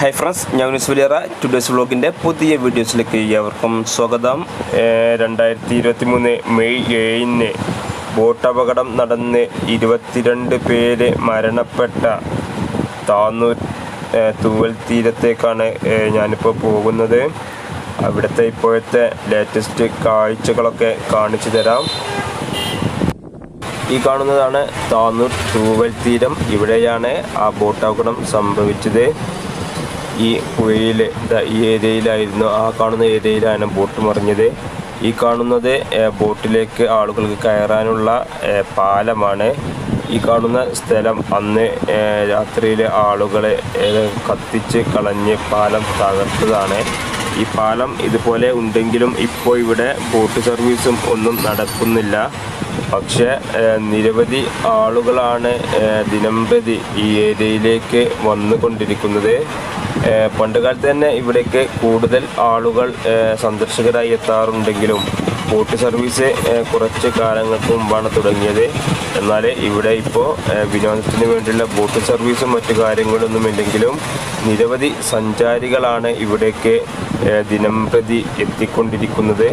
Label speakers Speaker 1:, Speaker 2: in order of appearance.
Speaker 1: Hi friends ഞാൻ news വലിയറ today's വ്ളോഗിന്റെ പുതിയ വീഡിയോസിലേക്ക് ഏവർക്കും സ്വാഗതം. രണ്ടായിരത്തി ഇരുപത്തി മൂന്ന് മെയ് ഏഴിന് ബോട്ട് അപകടം നടന്ന് ഇരുപത്തിരണ്ട് പേര് മരണപ്പെട്ട താന്നൂർ തൂവൽ തീരത്തേക്കാണ് ഞാനിപ്പോൾ പോകുന്നത്. അവിടുത്തെ ഇപ്പോഴത്തെ ലേറ്റസ്റ്റ് കാഴ്ചകളൊക്കെ കാണിച്ചു തരാം. ഈ കാണുന്നതാണ് താന്നൂർ തൂവൽ തീരം. ഇവിടെയാണ് ആ ബോട്ട് അപകടം സംഭവിച്ചത്. ഈ പുഴയിൽ ഈ ഏരിയയിലായിരുന്നു ആ കാണുന്ന ഏരിയയിലാണ് ബോട്ട് മറിഞ്ഞത്. ഈ കാണുന്നത് ബോട്ടിലേക്ക് ആളുകൾക്ക് കയറാനുള്ള പാലമാണ്. ഈ കാണുന്ന സ്ഥലം അന്ന് രാത്രിയിൽ ആളുകളെ കത്തിച്ച് കളഞ്ഞ് പാലം തകർത്തതാണ്. ഈ പാലം ഇതുപോലെ ഉണ്ടെങ്കിലും ഇപ്പോൾ ഇവിടെ ബോട്ട് സർവീസും ഒന്നും നടക്കുന്നില്ല. പക്ഷേ നിരവധി ആളുകളാണ് ദിനംപ്രതി ഈ ഏരിയയിലേക്ക് വന്നുകൊണ്ടിരിക്കുന്നത്. പണ്ട് കാലത്ത് തന്നെ ഇവിടേക്ക് കൂടുതൽ ആളുകൾ സന്ദർശകരായി എത്താറുണ്ടെങ്കിലും ബോട്ട് സർവീസ് കുറച്ച് കാലങ്ങൾക്ക് മുമ്പാണ് തുടങ്ങിയത്. എന്നാൽ ഇവിടെ ഇപ്പോൾ വിനോദത്തിന് വേണ്ടിയുള്ള ബോട്ട് സർവീസും മറ്റു കാര്യങ്ങളൊന്നും ഇല്ലെങ്കിലും നിരവധി സഞ്ചാരികളാണ് ഇവിടേക്ക് ദിനം ദിനംപ്രതി എത്തിക്കൊണ്ടിരിക്കുന്നത്.